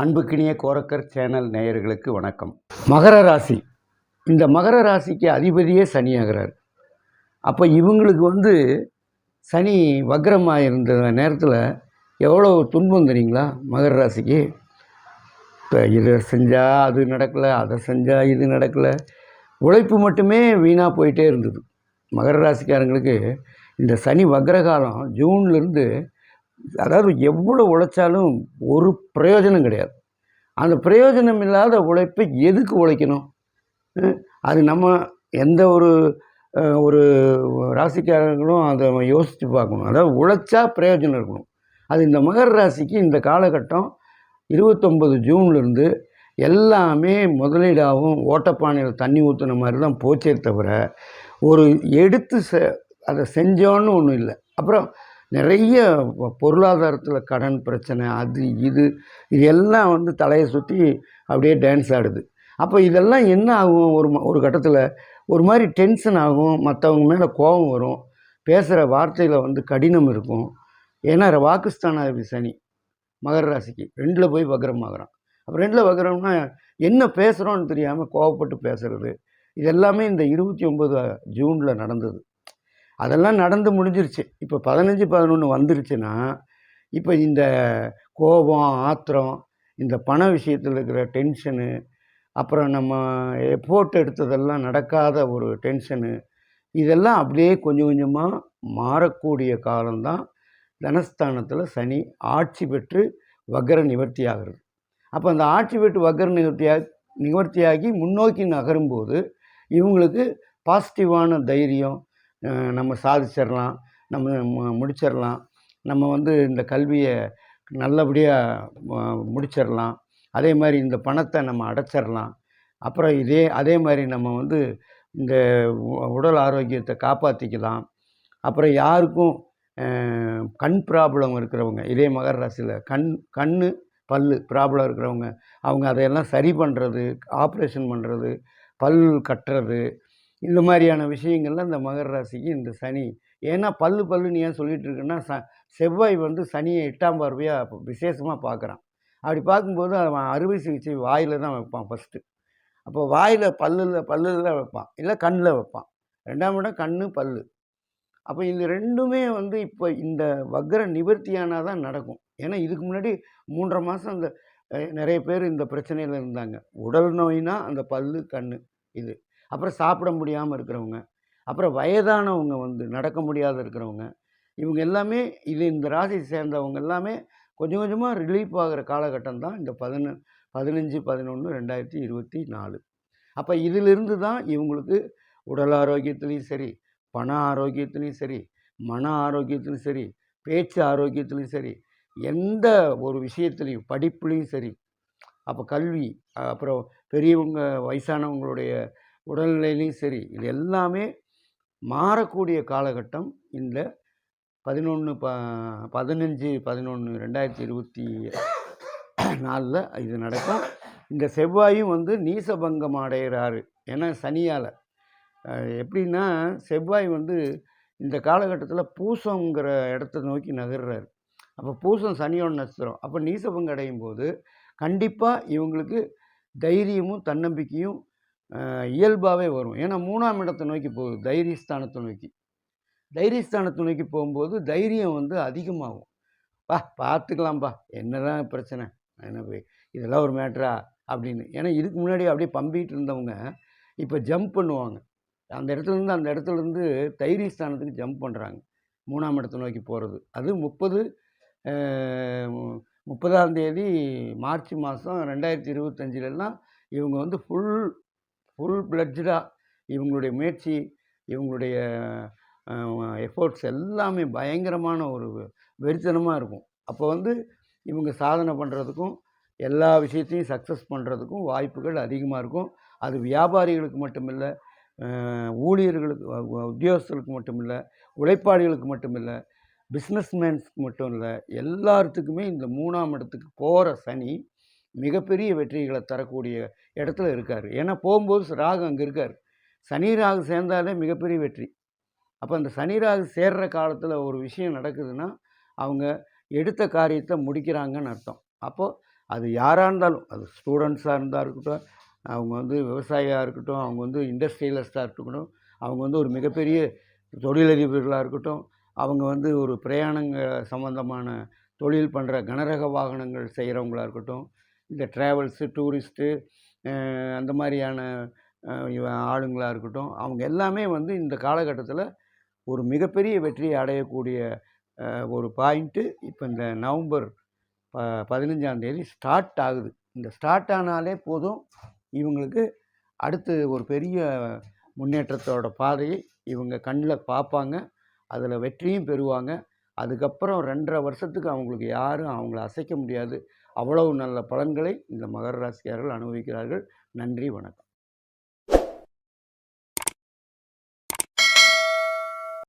அன்புக்கினிய Gorakkar channel நேயர்களுக்கு வணக்கம். மகர ராசி. இந்த மகர ராசிக்கு அதிபதியே சனியாகிறார். அப்போ இவங்களுக்கு வந்து சனி வக்ரமாக இருந்த நேரத்தில் எவ்வளோ துன்பம் தெரியுங்களா மகர ராசிக்கு? இப்போ இதை செஞ்சால் அது நடக்கலை அதை செஞ்சால் இது நடக்கலை. உழைப்பு மட்டுமே வீணாக போயிட்டே இருந்தது. மகர ராசிக்காரங்களுக்கு இந்த சனி வக்ரகாலம் ஜூன்லேருந்து அதாவது எவ்வளோ உழைச்சாலும் ஒரு பிரயோஜனம் கிடையாது. அந்த பிரயோஜனம் இல்லாத உழைப்பை எதுக்கு உழைக்கணும்? அது நம்ம எந்த ஒரு ஒரு ராசிக்காரங்களும் அதை யோசித்து பார்க்கணும். அதாவது உழைச்சா பிரயோஜனம் இருக்கணும். அது இந்த மகர ராசிக்கு இந்த காலகட்டம் இருபத்தொம்பது ஜூன்லேருந்து எல்லாமே முதலீடாகவும் ஓட்டப்பானையில் தண்ணி ஊற்றுன மாதிரி தான் போச்சே தவிர ஒரு எடுத்து செ அதை செஞ்சோன்னு ஒன்றும் இல்லை. அப்புறம் நிறைய பொருளாதாரத்தில் கடன் பிரச்சனை அது இது இது எல்லாம் வந்து தலையை சுற்றி அப்படியே டான்ஸ் ஆடுது. அப்போ இதெல்லாம் என்ன ஆகும்? ஒரு ஒரு கட்டத்தில் ஒரு மாதிரி டென்ஷன் ஆகும். மற்றவங்க மேலே கோபம் வரும். பேசுகிற வார்த்தையில் வந்து கடினம் இருக்கும். ஏன்னா வாக்குஸ்தானாதிபதி சனி மகர ராசிக்கு. ரெண்டில் போய் வக்ரமாகறான் அப்போ ரெண்டில் வக்ரம்னா என்ன பேசுகிறோன்னு தெரியாமல் கோவப்பட்டு பேசுகிறது இது எல்லாமே இந்த இருபத்தி ஒம்பது ஜூனில் நடந்தது. அதெல்லாம் நடந்து முடிஞ்சிருச்சு. இப்போ பதினஞ்சு பதினொன்று வந்துருச்சுன்னா இப்போ இந்த கோபம் ஆத்திரம் இந்த பண விஷயத்தில் இருக்கிற டென்ஷனு அப்புறம் நம்ம எஃபோர்ட் எடுத்ததெல்லாம் நடக்காத ஒரு டென்ஷனு இதெல்லாம் அப்படியே கொஞ்சம் கொஞ்சமாக மாறக்கூடிய காலம்தான் தனஸ்தானத்தில் சனி ஆட்சி பெற்று வக்ர நிவர்த்தி ஆகிறது. அப்போ அந்த ஆட்சி பெற்று வக்ர நிவர்த்தியாக நிவர்த்தியாகி முன்னோக்கி நகரும்போது இவங்களுக்கு பாசிட்டிவான தைரியம் நம்ம சாதிச்சிடலாம் நம்ம முடிச்சிடலாம். நம்ம வந்து இந்த கல்வியை நல்லபடியாக முடிச்சிடலாம். அதே மாதிரி இந்த பணத்தை நம்ம அடைச்சிடலாம். அப்புறம் இதே அதே மாதிரி நம்ம வந்து இந்த உடல் ஆரோக்கியத்தை காப்பாற்றிக்கலாம் அப்புறம் யாருக்கும் கண் ப்ராப்ளம் இருக்கிறவங்க இதே மகர ராசியில் கண் கண் பல்லு ப்ராப்ளம் இருக்கிறவங்க அவங்க அதையெல்லாம் சரி பண்ணுறது ஆப்ரேஷன் பண்ணுறது பல் கட்டுறது இந்த மாதிரியான விஷயங்கள்லாம் இந்த மகர ராசிக்கு இந்த சனி. ஏன்னா பல்லு பல்லுன்னு ஏன் சொல்லிட்டு இருக்குன்னா ச செவ்வாய் வந்து சனியை எட்டாம் பார்வையாக விசேஷமாக பார்க்குறான். அப்படி பார்க்கும்போது அவன் அறுவை சிகிச்சை வாயில் தான் வைப்பான் ஃபஸ்ட்டு அப்போ வாயில் பல்லில் பல்லில் தான் வைப்பான். இல்லை கண்ணில் வைப்பான். ரெண்டாம் இடம் கண் பல்லு. அப்போ இது ரெண்டுமே வந்து இப்போ இந்த வக்ர நிவர்த்தியானால் தான் நடக்கும். ஏன்னா இதுக்கு முன்னாடி மூன்றரை மாதம் அந்த நிறைய பேர் இந்த பிரச்சனையில் இருந்தாங்க. உடல் நோயினா அந்த பல்லு கண் இது. அப்புறம் சாப்பிட முடியாமல் இருக்கிறவங்க அப்புறம் வயதானவங்க வந்து நடக்க முடியாத இருக்கிறவங்க இவங்க எல்லாமே இது இந்த ராசியை சேர்ந்தவங்க எல்லாமே கொஞ்சம் கொஞ்சமாக ரிலீஃப் ஆகிற காலகட்டம் தான் இந்த பதின பதினஞ்சு பதினொன்று ரெண்டாயிரத்தி இருபத்தி நாலு. அப்போ இதிலிருந்து தான் இவங்களுக்கு உடல் ஆரோக்கியத்துலேயும் சரி பண ஆரோக்கியத்துலேயும் சரி மன ஆரோக்கியத்துலையும் சரி பேச்சு ஆரோக்கியத்துலேயும் சரி எந்த ஒரு விஷயத்துலையும் படிப்புலேயும் சரி அப்போ கல்வி அப்புறம் பெரியவங்க வயசானவங்களுடைய உடல்நிலையிலையும் சரி இது எல்லாமே மாறக்கூடிய காலகட்டம். இந்த பதினொன்று ப பதினஞ்சு பதினொன்று ரெண்டாயிரத்தி இருபத்தி நாலில் இது நடக்கும். இந்த செவ்வாயும் வந்து நீசபங்கம் அடைகிறாரு ஏன்னா சனியால். எப்படின்னா செவ்வாய் வந்து இந்த காலகட்டத்தில் பூசங்கிற இடத்த நோக்கி நகர்றாரு. அப்போ பூசம் சனியோட நட்சத்திரம். அப்போ நீசபங்கம் அடையும் போது கண்டிப்பாக இவங்களுக்கு தைரியமும் தன்னம்பிக்கையும் இயல்பாகவே வரும். ஏன்னா மூணாம் இடத்தை நோக்கி போகுது. தைரியஸ்தானத்தை நோக்கி. தைரியஸ்தானத்தை நோக்கி போகும்போது தைரியம் வந்து அதிகமாகும். பா பார்த்துக்கலாம்ப்பா என்னதான் பிரச்சனை? என்ன போய் இதெல்லாம் ஒரு மேட்ரா அப்படின்னு. ஏன்னா இதுக்கு முன்னாடி அப்படியே பம்பிட்டு இருந்தவங்க இப்போ ஜம்ப் பண்ணுவாங்க. அந்த இடத்துலேருந்து அந்த இடத்துலேருந்து தைரியஸ்தானத்துக்கு ஜம்ப் பண்ணுறாங்க மூணாம் இடத்தை நோக்கி போகிறது அது முப்பது முப்பதாம் தேதி மார்ச் மாதம் ரெண்டாயிரத்தி இருபத்தஞ்சிலெல்லாம் இவங்க வந்து ஃபுல் ஃபுல் பிளட்ஜாக இவங்களுடைய முயற்சி இவங்களுடைய எஃபோர்ட்ஸ் எல்லாமே பயங்கரமான ஒரு வெறித்தனமாக இருக்கும். அப்போ வந்து இவங்க சாதனை பண்ணுறதுக்கும் எல்லா விஷயத்தையும் சக்ஸஸ் பண்ணுறதுக்கும் வாய்ப்புகள் அதிகமாக இருக்கும். அது வியாபாரிகளுக்கு மட்டுமில்லை ஊழியர்களுக்கு உத்தியோகஸ்தர்களுக்கு மட்டுமில்லை உழைப்பாளிகளுக்கு மட்டுமில்லை பிஸ்னஸ்மேன்ஸ்க்கு மட்டும் இல்லை எல்லாத்துக்குமே இந்த மூணாம் இடத்துக்கு போகிற சனி மிகப்பெரிய வெற்றிகளை தரக்கூடிய இடத்துல இருக்கார். ஏன்னா போகும்போது ராகு அங்கே இருக்கார். சனி ராகு சேர்ந்தாலே மிகப்பெரிய வெற்றி. அப்போ அந்த சனி ராகு சேர்ற காலத்தில் ஒரு விஷயம் நடக்குதுன்னா அவங்க எடுத்த காரியத்தை முடிக்கிறாங்கன்னு அர்த்தம். அப்போது அது யாராக இருந்தாலும் அது ஸ்டூடெண்ட்ஸாக இருந்தால் இருக்கட்டும் அவங்க வந்து விவசாயியாக இருக்கட்டும் அவங்க வந்து இண்டஸ்ட்ரியலிஸ்ட்டாக இருக்கட்டும் அவங்க வந்து ஒரு மிகப்பெரிய தொழிலதிபர்களாக இருக்கட்டும் அவங்க வந்து ஒரு பிரயாணங்கள் சம்மந்தமான தொழில் பண்ணுற கனரக வாகனங்கள் செய்கிறவங்களாக இருக்கட்டும் இந்த ட்ராவல்ஸு டூரிஸ்ட்டு அந்த மாதிரியான ஆளுங்களாக இருக்கட்டும் அவங்க எல்லாமே வந்து இந்த காலகட்டத்தில் ஒரு மிகப்பெரிய வெற்றியை அடையக்கூடிய ஒரு பாயிண்ட்டு இப்போ இந்த நவம்பர் ப பதினஞ்சாம் தேதி ஸ்டார்ட் ஆகுது. இந்த ஸ்டார்ட் ஆனாலே போதும் இவங்களுக்கு அடுத்து ஒரு பெரிய முன்னேற்றத்தோட பாதையை இவங்க கண்ணில் பார்ப்பாங்க அதில் வெற்றியும் பெறுவாங்க. அதுக்கப்புறம் ரெண்டரை வருஷத்துக்கு அவங்களுக்கு யாரும் அவங்கள அசைக்க முடியாது. அவ்வளவு நல்ல பலன்களை இந்த மகர ராசிக்காரர்கள் அனுபவிக்கிறார்கள். நன்றி வணக்கம்.